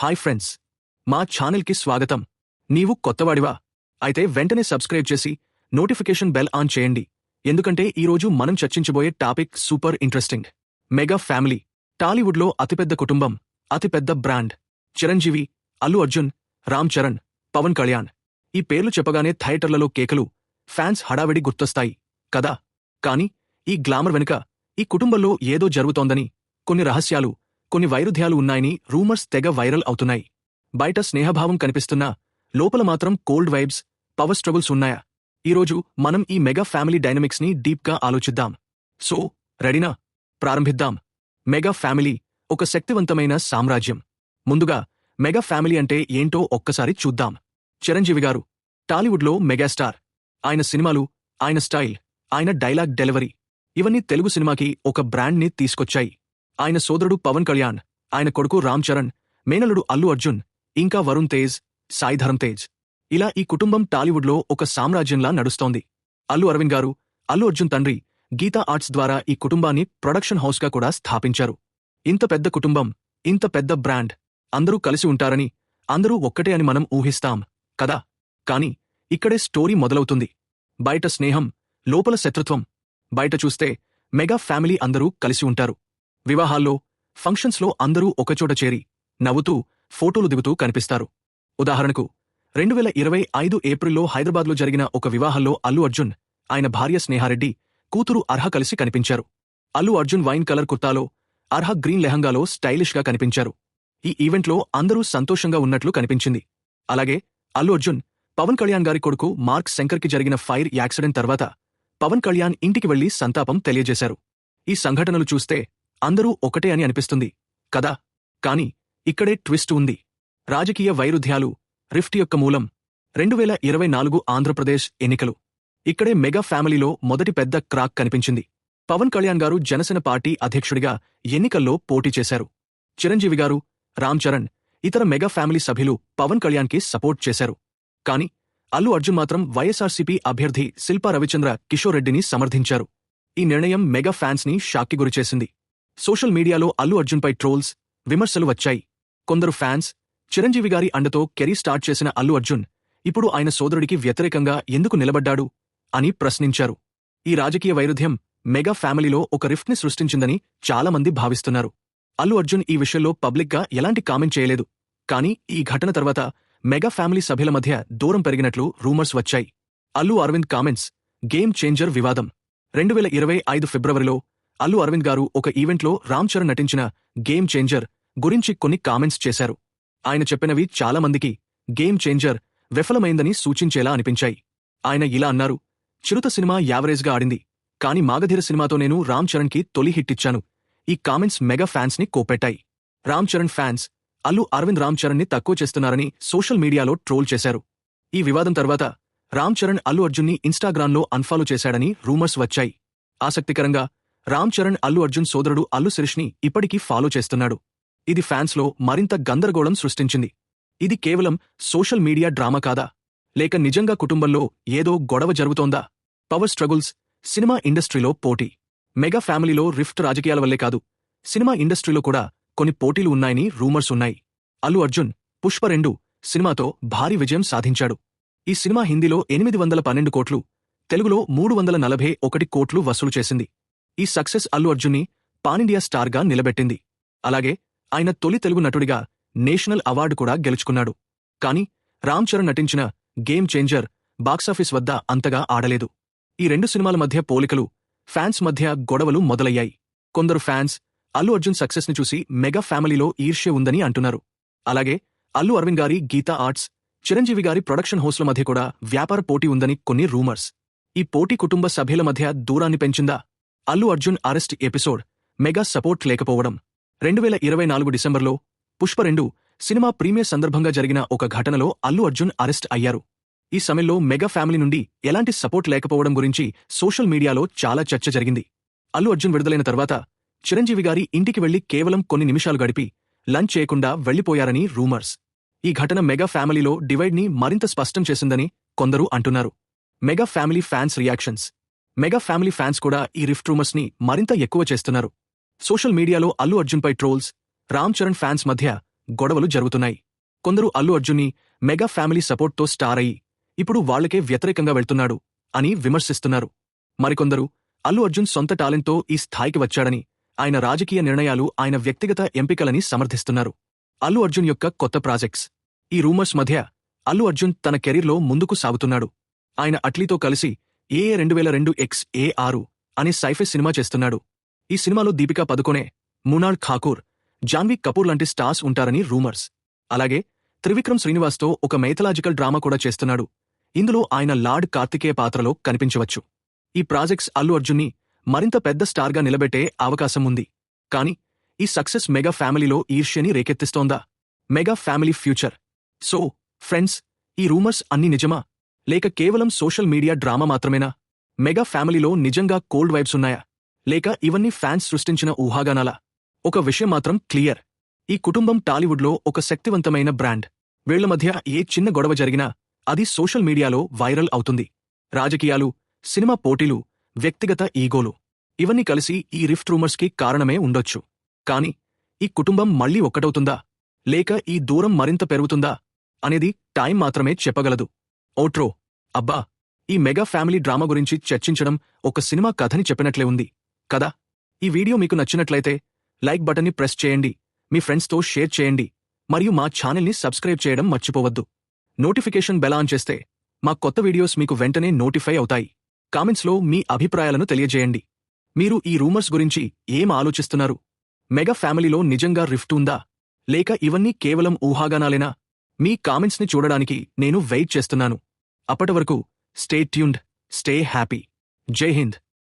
Hi friends. మా ఛానల్కి స్వాగతం. నీవు కొత్తవాడివా? అయితే వెంటనే సబ్స్క్రైబ్ చేసి నోటిఫికేషన్ బెల్ ఆన్ చేయండి. ఎందుకంటే ఈరోజు మనం చర్చించబోయే topic super interesting. Mega family. టాలీవుడ్లో అతిపెద్ద కుటుంబం అతిపెద్ద బ్రాండ్. చిరంజీవి అల్లు అర్జున్ రామ్ చరణ్ పవన్ కళ్యాణ్. ఈ పేర్లు చెప్పగానే థియేటర్లలో కేకలు ఫ్యాన్స్ హడావిడి గుర్తొస్తాయి. కదా? కాని ఈ గ్లామర్ వెనుక ఈ కుటుంబంలో ఏదో జరుగుతోందని కొన్ని రహస్యాలు కొన్ని వైరుధ్యాలు ఉన్నాయని రూమర్స్ తెగ వైరల్ అవుతున్నాయి. బయట స్నేహభావం కనిపిస్తున్నా లోపల మాత్రం కోల్డ్ వైబ్స్ పవర్ స్ట్రగుల్స్ ఉన్నాయా? ఈరోజు మనం ఈ మెగా ఫ్యామిలీ డైనమిక్స్ని డీప్గా ఆలోచిద్దాం. సో రెడీనా? ప్రారంభిద్దాం. మెగా ఫ్యామిలీ ఒక శక్తివంతమైన సామ్రాజ్యం. ముందుగా మెగా ఫ్యామిలీ అంటే ఏంటో ఒక్కసారి చూద్దాం. చిరంజీవి గారు టాలీవుడ్లో మెగాస్టార్. ఆయన సినిమాలు ఆయన స్టైల్ ఆయన డైలాగ్ డెలివరీ ఇవన్నీ తెలుగు సినిమాకి ఒక బ్రాండ్ని తీసుకొచ్చాయి. ఆయన సోదరుడు పవన్ కళ్యాణ్ ఆయన కొడుకు రామ్ చరణ్ మేనలుడు అల్లు అర్జున్ ఇంకా వరుణ్ తేజ్ సాయి ధరమ్ తేజ్. ఇలా ఈ కుటుంబం టాలీవుడ్లో ఒక సామ్రాజ్యంలా నడుస్తోంది. అల్లు అరవింద్ గారు అల్లు అర్జున్ తండ్రి గీతా ఆర్ట్స్ ద్వారా ఈ కుటుంబాన్ని ప్రొడక్షన్ హౌస్గా కూడా స్థాపించారు. ఇంత పెద్ద కుటుంబం ఇంత పెద్ద బ్రాండ్ అందరూ కలిసి ఉంటారని అందరూ ఒక్కటే అని మనం ఊహిస్తాం కదా? కాని ఇక్కడే స్టోరీ మొదలవుతుంది. బయట స్నేహం లోపల శత్రుత్వం. బయట చూస్తే మెగా ఫ్యామిలీ అందరూ కలిసి ఉంటారు. వివాహాల్లో ఫంక్షన్స్లో అందరూ ఒకచోట చేరి నవ్వుతూ ఫోటోలు దిగుతూ కనిపిస్తారు. ఉదాహరణకు రెండు వేల ఇరవై ఐదు ఏప్రిల్లో హైదరాబాద్లో జరిగిన ఒక వివాహంలో అల్లు అర్జున్ ఆయన భార్య స్నేహారెడ్డి కూతురు అర్హ కలిసి కనిపించారు. అల్లు అర్జున్ వైన్ కలర్ కుర్తాలో అర్హ గ్రీన్ లెహంగాలో స్టైలిష్గా కనిపించారు. ఈ ఈవెంట్లో అందరూ సంతోషంగా ఉన్నట్లు కనిపించింది. అలాగే అల్లు అర్జున్ పవన్ కళ్యాణ్ గారి కొడుకు మార్క్ శంకర్కి జరిగిన ఫైర్ యాక్సిడెంట్ తర్వాత పవన్ కళ్యాణ్ ఇంటికి వెళ్ళి సంతాపం తెలియజేశారు. ఈ సంఘటనలు చూస్తే అందరూ ఒకటే అని అనిపిస్తుంది. కదా? కాని ఇక్కడే ట్విస్ట్ ఉంది. రాజకీయ వైరుధ్యాలు రిఫ్ట్ యొక్క మూలం. రెండు వేల ఇరవై నాలుగు ఆంధ్రప్రదేశ్ ఎన్నికలు. ఇక్కడే మెగా ఫ్యామిలీలో మొదటి పెద్ద క్రాక్ కనిపించింది. పవన్ కళ్యాణ్ గారు జనసేన పార్టీ అధ్యక్షుడిగా ఎన్నికల్లో పోటీ చేశారు. చిరంజీవి గారు రామ్ చరణ్ ఇతర మెగా ఫ్యామిలీ సభ్యులు పవన్ కళ్యాణ్కి సపోర్ట్ చేశారు. కాని అల్లు అర్జున్ మాత్రం వైఎస్ఆర్సీపీ అభ్యర్థి శిల్పా రవిచంద్ర కిషోర్ రెడ్డిని సమర్థించారు. ఈ నిర్ణయం మెగా ఫ్యాన్స్ని షాక్కి గురిచేసింది. సోషల్ మీడియాలో అల్లు అర్జున్పై ట్రోల్స్ విమర్శలు వచ్చాయి. కొందరు ఫ్యాన్స్ చిరంజీవి గారి అండతో కెరీర్ స్టార్ట్ చేసిన అల్లు అర్జున్ ఇప్పుడు ఆయన సోదరుడికి వ్యతిరేకంగా ఎందుకు నిలబడ్డాడు అని ప్రశ్నించారు. ఈ రాజకీయ వైరుధ్యం మెగా ఫ్యామిలీలో ఒక రిఫ్ట్ని సృష్టించిందని చాలామంది భావిస్తున్నారు. అల్లు అర్జున్ ఈ విషయంలో పబ్లిక్గా ఎలాంటి కామెంట్ చేయలేదు కానీ ఈ ఘటన తర్వాత మెగా ఫ్యామిలీ సభ్యుల మధ్య దూరం పెరిగినట్లు రూమర్స్ వచ్చాయి. Allu Aravind comments game changer వివాదం. రెండు వేల ఇరవై ఐదు ఫిబ్రవరిలో అల్లు అరవింద్ గారు ఒక ఈవెంట్లో రామ్ చరణ్ నటించిన గేమ్ చేంజర్ గురించి కొన్ని కామెంట్స్ చేశారు. ఆయన చెప్పినవి చాలామందికి గేమ్ చేంజర్ విఫలమైందని సూచించేలా అనిపించాయి. ఆయన ఇలా అన్నారు చిరుత సినిమా యావరేజ్గా ఆడింది కాని మాగధీర సినిమాతో నేను రామ్ చరణ్కి తొలి హిట్ ఇచ్చాను. ఈ కామెంట్స్ మెగా ఫ్యాన్స్ని కోపెట్టాయి. రామ్ చరణ్ ఫ్యాన్స్ అల్లు అరవింద్ రామ్ చరణ్ని తక్కువ చేస్తున్నారని సోషల్ మీడియాలో ట్రోల్ చేశారు. ఈ వివాదం తర్వాత రామ్ చరణ్ అల్లు అర్జున్ని ఇన్స్టాగ్రామ్లో అన్ఫాలో చేశాడని రూమర్స్ వచ్చాయి. ఆసక్తికరంగా రామ్ చరణ్ అల్లు అర్జున్ సోదరుడు అల్లు శిరీష్ని ఇప్పటికీ ఫాలో చేస్తున్నాడు. ఇది ఫ్యాన్స్లో మరింత గందరగోళం సృష్టించింది. ఇది కేవలం సోషల్ మీడియా డ్రామా కాదా? లేక నిజంగా కుటుంబంలో ఏదో గొడవ జరుగుతోందా? పవర్ స్ట్రగుల్స్ సినిమా ఇండస్ట్రీలో పోటీ. మెగా ఫ్యామిలీలో రిఫ్ట్ రాజకీయాల వల్లే కాదు సినిమా ఇండస్ట్రీలో కూడా కొన్ని పోటీలు ఉన్నాయని రూమర్స్ ఉన్నాయి. అల్లు అర్జున్ పుష్ప రెండు సినిమాతో భారీ విజయం సాధించాడు. ఈ సినిమా హిందీలో ఎనిమిది వందల పన్నెండు కోట్లు తెలుగులో మూడు వందల నలభై ఒకటి కోట్లు వసూలు చేసింది. ఈ సక్సెస్ అల్లు అర్జున్ని పానిండియా స్టార్గా నిలబెట్టింది. అలాగే ఆయన తొలి తెలుగు నటుడిగా నేషనల్ అవార్డు కూడా గెలుచుకున్నాడు. కాని రామ్ చరణ్ నటించిన గేమ్ చేంజర్ బాక్సాఫీస్ వద్ద అంతగా ఆడలేదు. ఈ రెండు సినిమాల మధ్య పోలికలు ఫ్యాన్స్ మధ్య గొడవలు మొదలయ్యాయి. కొందరు ఫ్యాన్స్ అల్లు అర్జున్ సక్సెస్ని చూసి మెగా ఫ్యామిలీలో ఈర్ష్య ఉందని అంటున్నారు. అలాగే అల్లు అరవింద్ గారి గీతా ఆర్ట్స్ చిరంజీవి గారి ప్రొడక్షన్ హౌస్ల మధ్య కూడా వ్యాపార పోటీ ఉందని కొన్ని రూమర్స్. ఈ పోటీ కుటుంబ సభ్యుల మధ్య దూరాన్ని పెంచిందా? Allu Arjun arrest episode. Mega support లేకపోవడం. రెండు వేల ఇరవై నాలుగు డిసెంబర్లో పుష్ప రెండు సినిమా ప్రీమియర్ సందర్భంగా జరిగిన ఒక ఘటనలో అల్లు అర్జున్ అరెస్ట్ అయ్యారు. ఈ సమయంలో మెగా ఫ్యామిలీ నుండి ఎలాంటి సపోర్ట్ లేకపోవడం గురించి సోషల్ మీడియాలో చాలా చర్చ జరిగింది. అల్లు అర్జున్ విడుదలైన తర్వాత చిరంజీవి గారి ఇంటికి వెళ్ళి కేవలం కొన్ని నిమిషాలు గడిపి లంచ్ చేయకుండా వెళ్ళిపోయారని రూమర్స్. ఈ ఘటన మెగా ఫ్యామిలీలో డివైడ్ని మరింత స్పష్టం చేసిందని కొందరు అంటున్నారు. Mega family fans reactions. Mega family fans కూడా ఈ రిఫ్ట్ రూమర్స్ని మరింత ఎక్కువ చేస్తున్నారు. సోషల్ మీడియాలో అల్లు అర్జున్పై ట్రోల్స్ రామ్ చరణ్ ఫ్యాన్స్ మధ్య గొడవలు జరుగుతున్నాయి. కొందరు అల్లు అర్జున్ని మెగా ఫ్యామిలీ సపోర్ట్తో స్టార్ అయ్యి ఇప్పుడు వాళ్ళకే వ్యతిరేకంగా వెళ్తున్నాడు అని విమర్శిస్తున్నారు. మరికొందరు అల్లు అర్జున్ సొంత టాలెంట్తో ఈ స్థాయికి వచ్చాడని ఆయన రాజకీయ నిర్ణయాలు ఆయన వ్యక్తిగత ఎంపికలని సమర్థిస్తున్నారు. అల్లు అర్జున్ యొక్క కొత్త ప్రాజెక్ట్స్. ఈ రూమర్స్ మధ్య అల్లు అర్జున్ తన కెరీర్లో ముందుకు సాగుతున్నాడు. ఆయన అట్లీతో కలిసి ఏ రెండు వేల రెండు ఎక్స్ ఏ ఆరు అనే సైఫెస్ సినిమా చేస్తున్నాడు. ఈ సినిమాలో దీపికా పదుకొనే మునాల్ ఠాకూర్ జాన్వీ కపూర్ లాంటి స్టార్స్ ఉంటారని రూమర్స్. అలాగే త్రివిక్రమ్ శ్రీనివాస్తో ఒక మైథలాజికల్ డ్రామా కూడా చేస్తున్నాడు. ఇందులో ఆయన లార్డ్ కార్తికేయ పాత్రలో కనిపించవచ్చు. ఈ ప్రాజెక్ట్స్ అల్లు అర్జున్ని మరింత పెద్ద స్టార్గా నిలబెట్టే అవకాశం ఉంది. కాని ఈ సక్సెస్ మెగా ఫ్యామిలీలో ఈర్ష్యని రేకెత్తిస్తోందా? Mega family future. So friends ఈ రూమర్స్ అన్ని నిజమా? లేక కేవలం సోషల్ మీడియా డ్రామా మాత్రమేనా? మెగా ఫ్యామిలీలో నిజంగా కోల్డ్ వైబ్స్ ఉన్నాయా? లేక ఇవన్నీ ఫ్యాన్స్ సృష్టించిన ఊహాగానాలా? ఒక విషయం మాత్రం క్లియర్. ఈ కుటుంబం టాలీవుడ్లో ఒక శక్తివంతమైన బ్రాండ్. వీళ్ళ మధ్య ఏ చిన్న గొడవ జరిగినా అది సోషల్ మీడియాలో వైరల్ అవుతుంది. రాజకీయాలు సినిమా పోటీలు వ్యక్తిగత ఈగోలు. ఇవన్నీ కలిసి ఈ రిఫ్ట్ రూమర్స్కి కారణమే ఉండొచ్చు. కాని ఈ కుటుంబం మళ్ళీ ఒక్కటవుతుందా? లేక ఈ దూరం మరింత పెరుగుతుందా? అనేది టైం మాత్రమే చెప్పగలదు. ఓట్రో అబ్బా ఈ మెగా ఫ్యామిలీ డ్రామా గురించి చర్చించడం ఒక సినిమా కథని చెప్పినట్లే ఉంది కదా? ఈ వీడియో మీకు నచ్చినట్లయితే లైక్ బటన్ని ప్రెస్ చేయండి మీ ఫ్రెండ్స్తో షేర్ చేయండి మరియు మా ఛానల్ని సబ్స్క్రైబ్ చేయడం మర్చిపోవద్దు. నోటిఫికేషన్ బెల్ ఆన్ చేస్తే మా కొత్త వీడియోస్ మీకు వెంటనే నోటిఫై అవుతాయి. కామెంట్స్లో మీ అభిప్రాయాలను తెలియజేయండి. మీరు ఈ రూమర్స్ గురించి ఏం ఆలోచిస్తున్నారు? మెగా ఫ్యామిలీలో నిజంగా రిఫ్ట్ ఉందా? లేక ఇవన్నీ కేవలం ఊహాగానాలేనా? మీ కామెంట్స్ని చూడడానికి నేను వెయిట్ చేస్తున్నాను. అప్పటి వరకు స్టే ట్యూన్డ్ స్టే హ్యాపీ. జై హింద్.